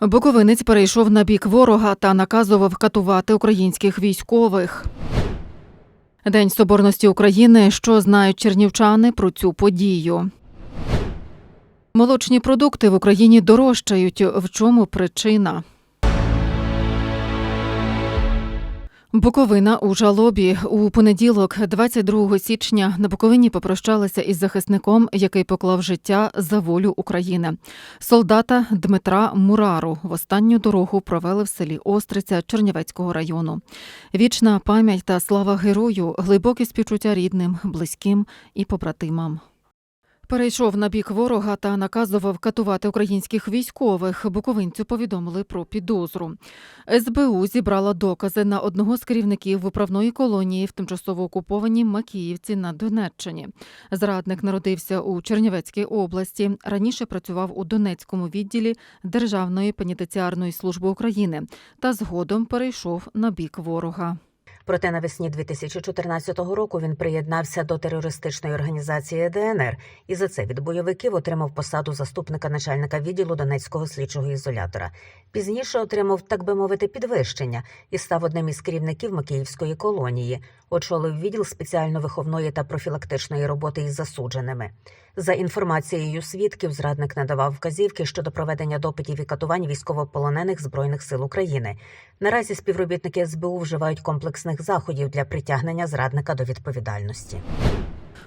Буковинець перейшов на бік ворога та наказував катувати українських військових. День Соборності України. Що знають чернівчани про цю подію? Молочні продукти в Україні дорожчають. В чому причина? Буковина у жалобі у понеділок, 22 січня, на Буковині попрощалися із захисником, який поклав життя за волю України. Солдата Дмитра Мурару в останню дорогу провели в селі Остриця Чернівецького району. Вічна пам'ять та слава герою, глибокі співчуття рідним, близьким і побратимам. Перейшов на бік ворога та наказував катувати українських військових. Буковинцю повідомили про підозру. СБУ зібрала докази на одного з керівників виправної колонії в тимчасово окупованій Макіївці на Донеччині. Зрадник народився у Чернівецькій області. Раніше працював у Донецькому відділі Державної пенітенціарної служби України та згодом перейшов на бік ворога. Проте навесні 2014 року він приєднався до терористичної організації ДНР і за це від бойовиків отримав посаду заступника начальника відділу Донецького слідчого ізолятора. Пізніше отримав, так би мовити, підвищення і став одним із керівників Макіївської колонії. Очолив відділ спеціально-виховної та профілактичної роботи із засудженими. За інформацією свідків, зрадник надавав вказівки щодо проведення допитів і катувань військовополонених збройних сил України. Наразі співробітники СБУ вживають комплексних заходів для притягнення зрадника до відповідальності.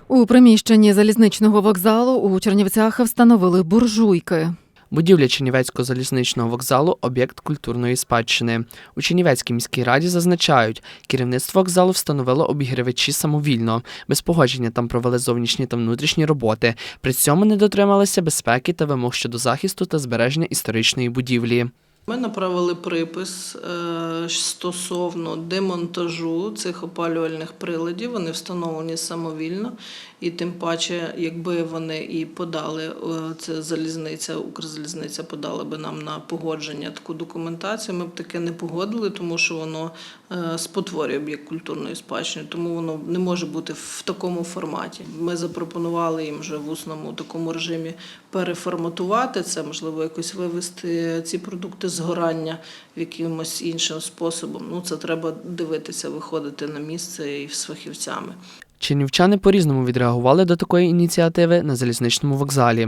У приміщенні залізничного вокзалу у Чернівцях встановили буржуйки. Будівля Чернівецького залізничного вокзалу об'єкт культурної спадщини. У Чернівецькій міській раді зазначають, керівництво вокзалу встановило обігрівачі самовільно. Без погодження там провели зовнішні та внутрішні роботи. При цьому не дотрималися безпеки та вимог щодо захисту та збереження історичної будівлі. Ми направили припис е, стосовно демонтажу цих опалювальних приладів. Вони встановлені самовільно, і тим паче, якби вони і подали, е, це залізниця, Укрзалізниця подала би нам на погодження таку документацію. Ми б таке не погодили, тому що воно е, спотворює об'єкт культурної спадщини, тому воно не може бути в такому форматі. Ми запропонували їм вже в усному такому режимі переформатувати це, можливо, якось вивести ці продукти згорання в якимось іншим способом. Ну, це треба дивитися, виходити на місце і з фахівцями. Чернівчани по-різному відреагували до такої ініціативи на залізничному вокзалі.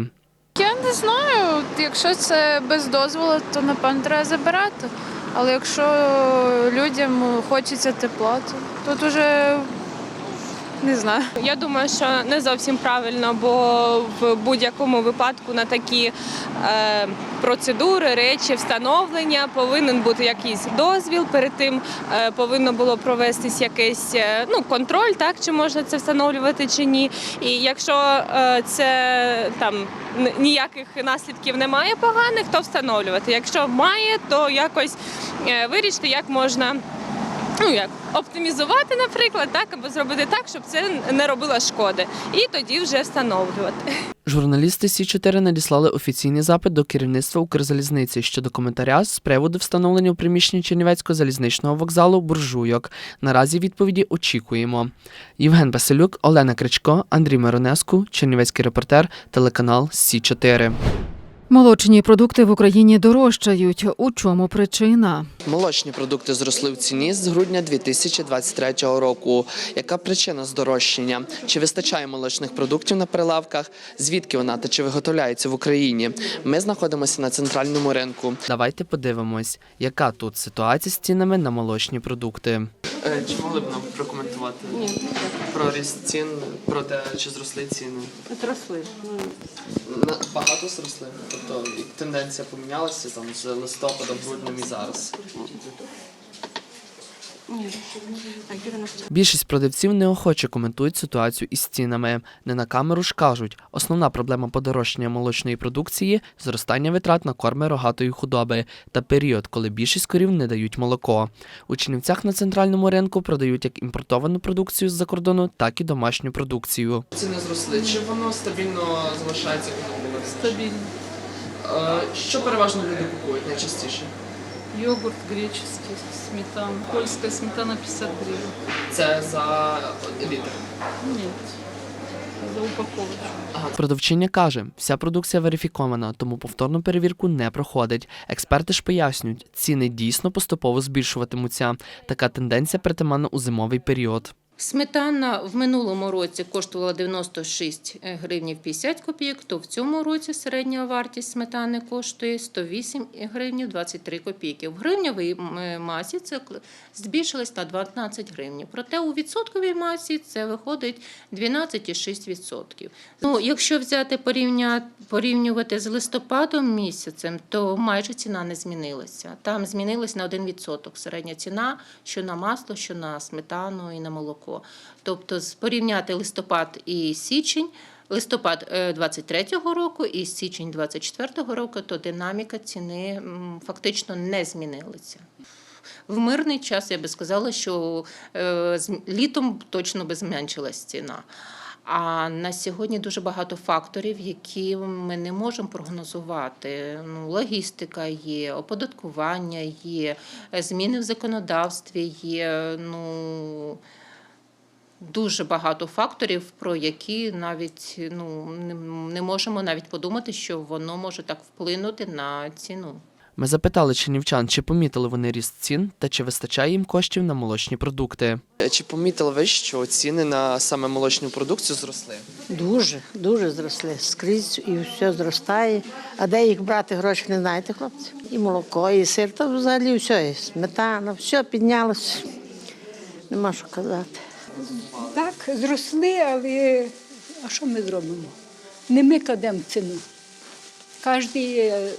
Я не знаю. Якщо це без дозволу, то напевно треба забирати. Але якщо людям хочеться тепла, то тут уже не знаю. Я думаю, що не зовсім правильно, бо в будь-якому випадку на такі е, процедури, речі, встановлення повинен бути якийсь дозвіл. Перед тим е, повинно було провестись якийсь е, ну, контроль, так чи можна це встановлювати чи ні. І якщо е, це там ніяких наслідків немає поганих, то встановлювати. Якщо має, то якось е, вирішити, як можна. Ну як оптимізувати, наприклад, так або зробити так, щоб це не робило шкоди, і тоді вже встановлювати. Журналісти Сі 4 надіслали офіційний запит до керівництва Укрзалізниці щодо коментаря з приводу встановлення у приміщенні Чернівецького залізничного вокзалу буржуйок. Наразі відповіді очікуємо. Євген Василюк, Олена Кричко, Андрій Миронеску, Чернівецький репортер, телеканал Сі 4 Молочні продукти в Україні дорожчають. У чому причина? Молочні продукти зросли в ціні з грудня 2023 року. Яка причина здорожчання? Чи вистачає молочних продуктів на прилавках? Звідки вона та чи виготовляється в Україні? Ми знаходимося на центральному ринку. Давайте подивимось, яка тут ситуація з цінами на молочні продукти. Чи могли б нам прокоментувати про ріст цін, про те, чи зросли ціни? Зросли. Багато зросли. Тобто тенденція помінялася там з листопада, груднем і зараз. Більшість продавців неохоче коментують ситуацію із цінами. Не на камеру ж кажуть, основна проблема подорожчання молочної продукції зростання витрат на корми рогатої худоби та період, коли більшість корів не дають молоко. У Чернівцях на центральному ринку продають як імпортовану продукцію з-за кордону, так і домашню продукцію. Ціни зросли. Чи воно стабільно залишається Стабильно. Що переважно люди купують найчастіше? Йогурт греческий, сметана. Польская сметана 50 гривен. Це за літр. Ні. за упаковочку. Продавчиня каже, вся продукція верифікована, тому повторну перевірку не проходить. Експерти ж пояснюють, ціни дійсно поступово збільшуватимуться. Така тенденція притаманна у зимовий період. Сметана в минулому році коштувала 96 гривнів 50 копійок, то в цьому році середня вартість сметани коштує 108 гривнів 23 копійки. В гривневій масі це збільшилось на 12 гривень. Проте у відсотковій масі це виходить 12,6%. Ну, якщо взяти порівнювати з листопадом місяцем, то майже ціна не змінилася. Там змінилась на 1% середня ціна, що на масло, що на сметану і на молоко. Тобто з- порівняти листопад і січень, листопад 23-го року і січень 24-го року, то динаміка ціни фактично не змінилася. В мирний час я би сказала, що е, літом точно би зменшилась ціна. А на сьогодні дуже багато факторів, які ми не можемо прогнозувати. Ну, логістика є, оподаткування є, е, зміни в законодавстві є. Ну, дуже багато факторів, про які навіть ну, не, можемо навіть подумати, що воно може так вплинути на ціну. Ми запитали чернівчан, чи помітили вони ріст цін та чи вистачає їм коштів на молочні продукти. Чи помітили ви, що ціни на саме молочну продукцію зросли? Дуже, дуже зросли. Скрізь і все зростає. А де їх брати гроші, не знаєте, хлопці? І молоко, і сир, то взагалі все, і сметана, все піднялося. Нема що казати. Так, зросли, але а що ми зробимо? Не ми кладемо ціну. Кожний е,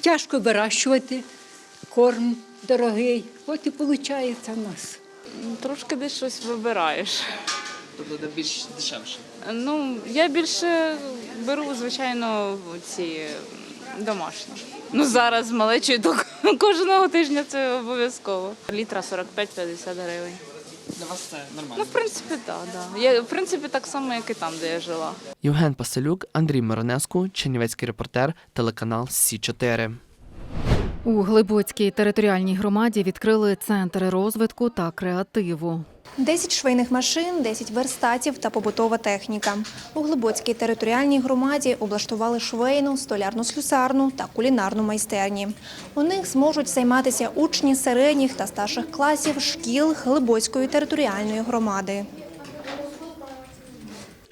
тяжко вирощувати, корм дорогий. От і виходить в нас. Трошки десь щось вибираєш. Тобто де більш дешевше. Ну, я більше беру, звичайно, ці домашні. Ну, зараз з малечою то кожного тижня це обов'язково. Літра 45-50 гривень. Для вас це Ну, в принципі, так. Да, Я, в принципі, так само, як і там, де я жила. Євген Паселюк, Андрій Миронеску, Чернівецький репортер, телеканал Сі 4 У Глибоцькій територіальній громаді відкрили центри розвитку та креативу. 10 швейних машин, 10 верстатів та побутова техніка. У Глибоцькій територіальній громаді облаштували швейну, столярну слюсарну та кулінарну майстерні. У них зможуть займатися учні середніх та старших класів шкіл Глибоцької територіальної громади.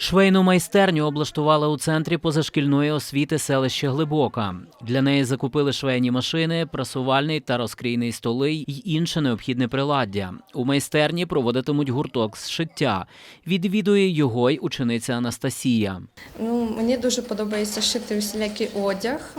Швейну майстерню облаштували у центрі позашкільної освіти селища Глибока. Для неї закупили швейні машини, прасувальний та розкрійний столи й інше необхідне приладдя. У майстерні проводитимуть гурток з шиття. Відвідує його й учениця Анастасія. Ну, мені дуже подобається шити усілякий одяг.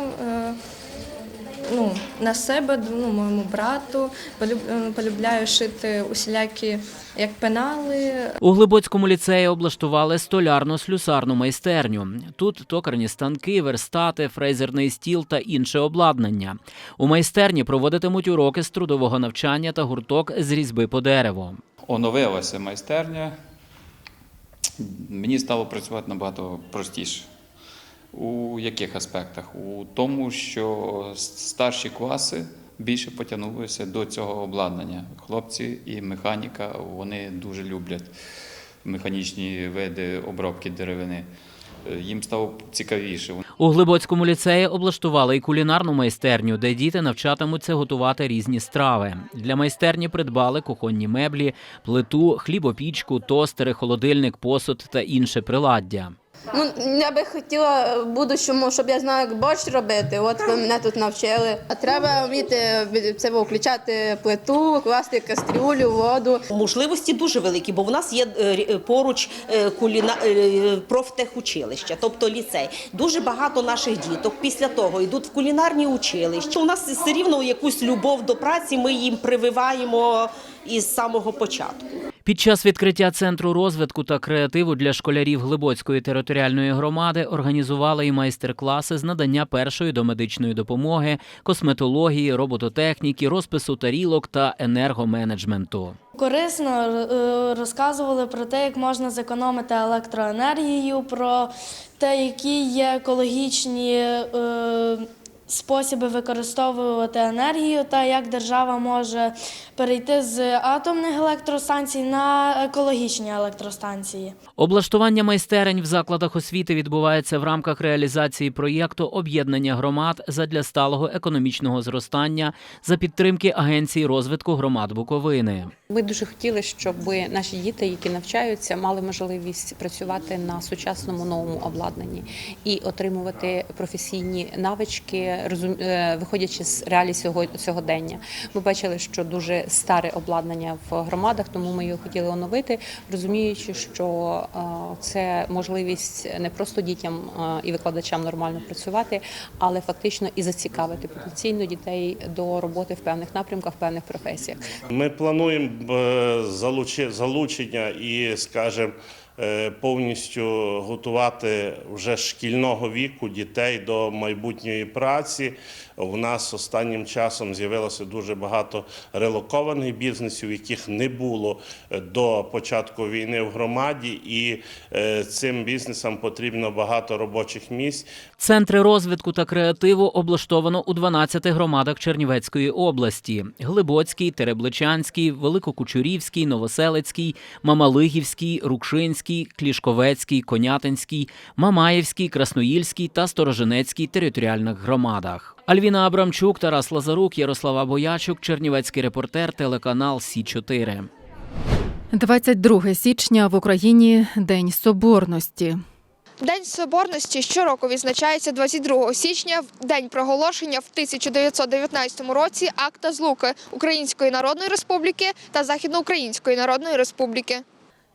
Е, Ну, на себе, ну, моєму брату. Полюб- Полюбляю шити усілякі як пенали, У Глибоцькому ліцеї облаштували столярну слюсарну майстерню. Тут токарні станки, верстати, фрезерний стіл та інше обладнання. У майстерні проводитимуть уроки з трудового навчання та гурток з різьби по дереву. оновилася майстерня, мені стало працювати набагато простіше. У яких аспектах? У тому, що старші класи більше потягнулися до цього обладнання. Хлопці і механіка вони дуже люблять механічні види обробки деревини. Е, Їм стало цікавіше. У Глибоцькому ліцеї облаштували й кулінарну майстерню, де діти навчатимуться готувати різні страви. Для майстерні придбали кухонні меблі, плиту, хлібопічку, тостери, холодильник, посуд та інше приладдя. Ну, я би хотіла в будущому, щоб я знала, як борщ робити. От ви мене тут навчили. А треба вміти це включати плиту, класти кастрюлю, воду. Можливості дуже великі, бо в нас є е, поруч е, куліна... е, профтехучилище, тобто ліцей. Дуже багато наших діток після того йдуть в кулінарні училища. У нас все рівно якусь любов до праці ми їм прививаємо із самого початку. Під час відкриття центру розвитку та креативу для школярів Глибоцької територіальної громади організували і майстер-класи з надання першої домедичної допомоги, косметології, робототехніки, розпису тарілок та енергоменеджменту. Корисно е, розказували про те, як можна зекономити електроенергію, про те, які є екологічні е, способи використовувати енергію та як держава може перейти з атомних електростанцій на екологічні електростанції. Облаштування майстерень в закладах освіти відбувається в рамках реалізації проєкту об'єднання громад задля сталого економічного зростання за підтримки Агенції розвитку громад Буковини. Ми дуже хотіли, щоб наші діти, які навчаються, мали можливість працювати на сучасному новому обладнанні і отримувати професійні навички, виходячи з реалій сього- сьогодення. Ми бачили, що дуже старе обладнання в громадах, тому ми його хотіли оновити, розуміючи, що е, це можливість не просто дітям е, і викладачам нормально працювати, але фактично і зацікавити потенційно дітей до роботи в певних напрямках, в певних професіях. Ми плануємо е, залучення і, скажімо, е, повністю готувати вже шкільного віку дітей до майбутньої праці. У нас останнім часом з'явилося дуже багато релокованих бізнесів, яких не було е, до початку війни в громаді, і е, цим бізнесам потрібно багато робочих місць. Центри розвитку та креативу облаштовано у 12 громадах Чернівецької області: Глибоцький, Теребличанський, Великокучурівський, Новоселицький, Мамалигівський, Рукшинський, Клішковецький, Конятинський, Мамаєвський, Красноїльський та Сторожинецький територіальних громадах. Альвіна Абрамчук, Тарас Лазарук, Ярослава Боячук, Чернівецький репортер, телеканал Сі 4 22 січня в Україні День Соборності. День Соборності щороку відзначається 22 січня, в день проголошення в 1919 році акта злуки Української Народної Республіки та Західноукраїнської Народної Республіки.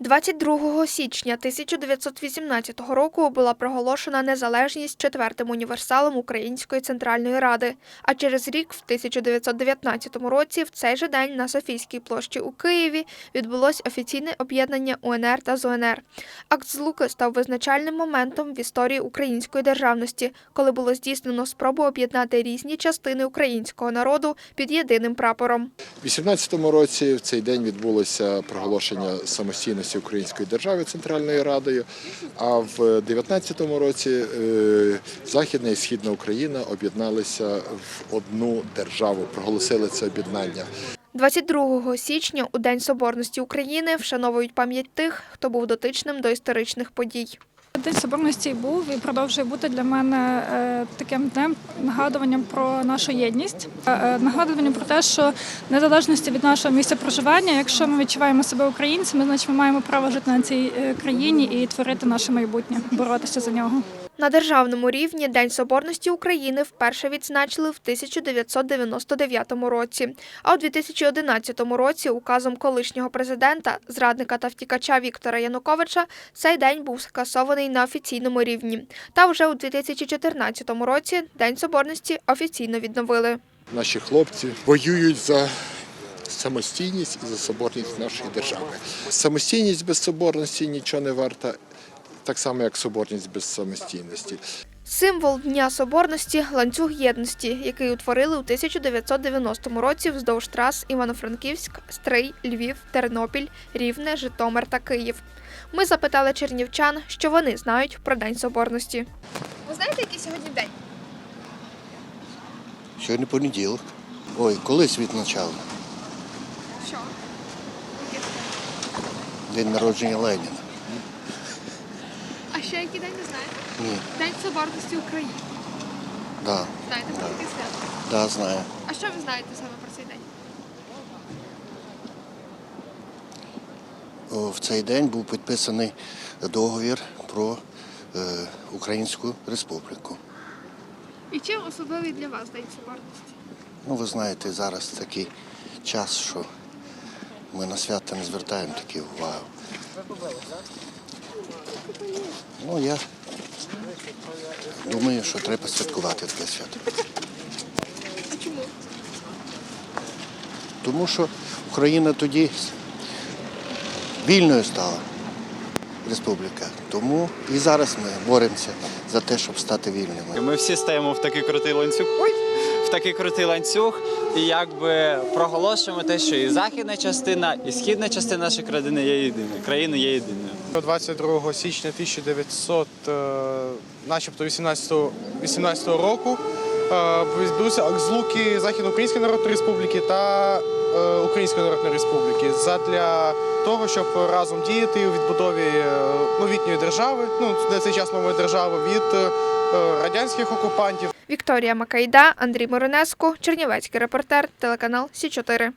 22 січня 1918 року була проголошена незалежність четвертим універсалом Української Центральної Ради. А через рік, в 1919 році, в цей же день на Софійській площі у Києві відбулось офіційне об'єднання УНР та ЗУНР. Акт злуки став визначальним моментом в історії української державності, коли було здійснено спробу об'єднати різні частини українського народу під єдиним прапором. У 18-му році в цей день відбулося проголошення самостійності Української держави Центральною Радою, а в 19-му році е, Західна і Східна Україна об'єдналися в одну державу, проголосили це об'єднання. 22 січня, у День Соборності України, вшановують пам'ять тих, хто був дотичним до історичних подій. День соборності був і продовжує бути для мене е, таким днем нагадуванням про нашу єдність, е, е, нагадуванням про те, що незалежності від нашого місця проживання, якщо ми відчуваємо себе українцями, значить ми маємо право жити на цій країні і творити наше майбутнє, боротися за нього. На державному рівні День Соборності України вперше відзначили в 1999 році. А у 2011 році указом колишнього президента, зрадника та втікача Віктора Януковича, цей день був скасований на офіційному рівні. Та вже у 2014 році День Соборності офіційно відновили. Наші хлопці воюють за самостійність і за соборність нашої держави. Самостійність без соборності нічого не варта, так само як соборність без самостійності. Символ Дня Соборності ланцюг єдності, який утворили у 1990 році вздовж трас Івано-Франківськ, Стрий, Львів, Тернопіль, Рівне, Житомир та Київ. Ми запитали чернівчан, що вони знають про День Соборності. Ви знаєте, який сьогодні день? Сьогодні понеділок. Ой, колись відзначали. Що? День народження Леніна. Ще який день не знаєте? Ні, День Соборності України. да, Знаєте про такий свято? да, знаю. А що ви знаєте саме про цей день? О, В цей день був підписаний договір про е, Українську Республіку. І чим особливий для вас День Соборності? Ну, ви знаєте, зараз такий час, що ми на свята не звертаємо такі увагу. Ну, я думаю, що треба святкувати таке свято. Чому? Тому що Україна тоді вільною стала республіка. Тому і зараз ми боремося за те, щоб стати вільними. Ми всі стаємо в такий крутий ланцюг. Ой! В такий крутий ланцюг, і якби проголошуємо те, що і західна частина, і східна частина нашої країни є єдиною. Країна є єдиною. 22 січня 1900, е, начебто 18, 18 року відбулися злуки Західноукраїнської Народної Республіки та е, Української Народної Республіки задля того, щоб разом діяти у відбудові е, новітньої держави, ну на цей час нової держави від е, радянських окупантів. Вікторія Макайда, Андрій Моринеску, Чернівецький репортер, телеканал Сі 4